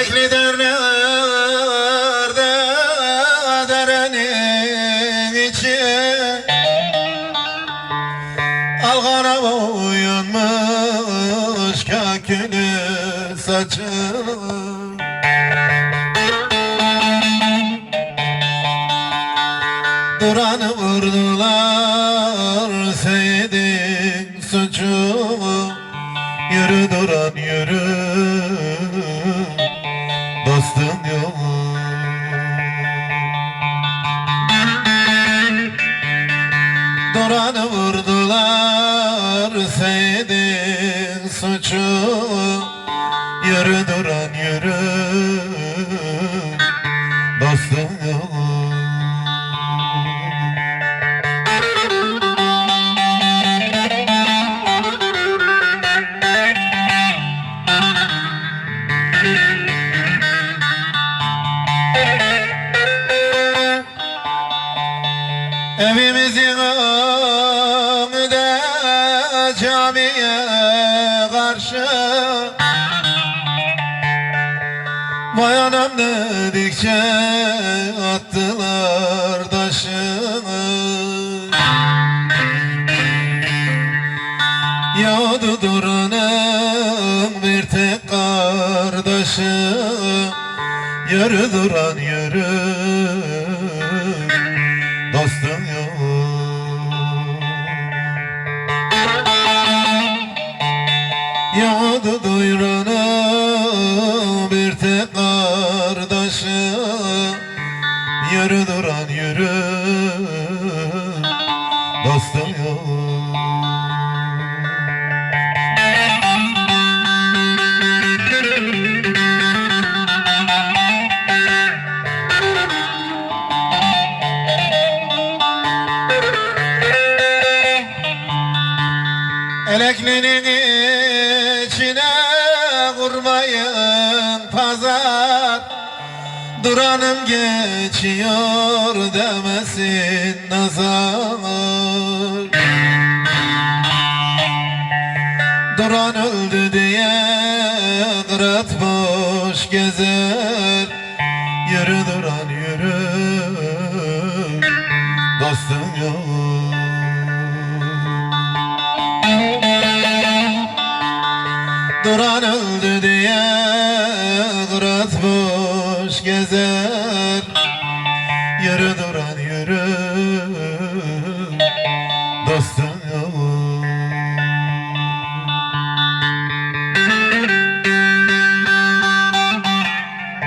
Yürekli derlerde derenin içi. Al kara boyunmuş kökünü saçın Duranım Duranı vurdular seydin suçumu Yürü duran yürü. Dostum Evimizin önünde camiye karşı. Vay anam dedikçe attılar taşını Yağdı duranın bir tek kardeşi Yürü duran yürü Yağdı duyranın bir tek kardeşi. Yürü duran yürü. Dostum yok Eleklinin içine kurmayın pazar. Duranım geçiyor demesin nazar. Duran öldü diye kırat boş gezer. Yürü duran yürü. Dostum yok Duran öldü diye Kırat boş gezer. Yürü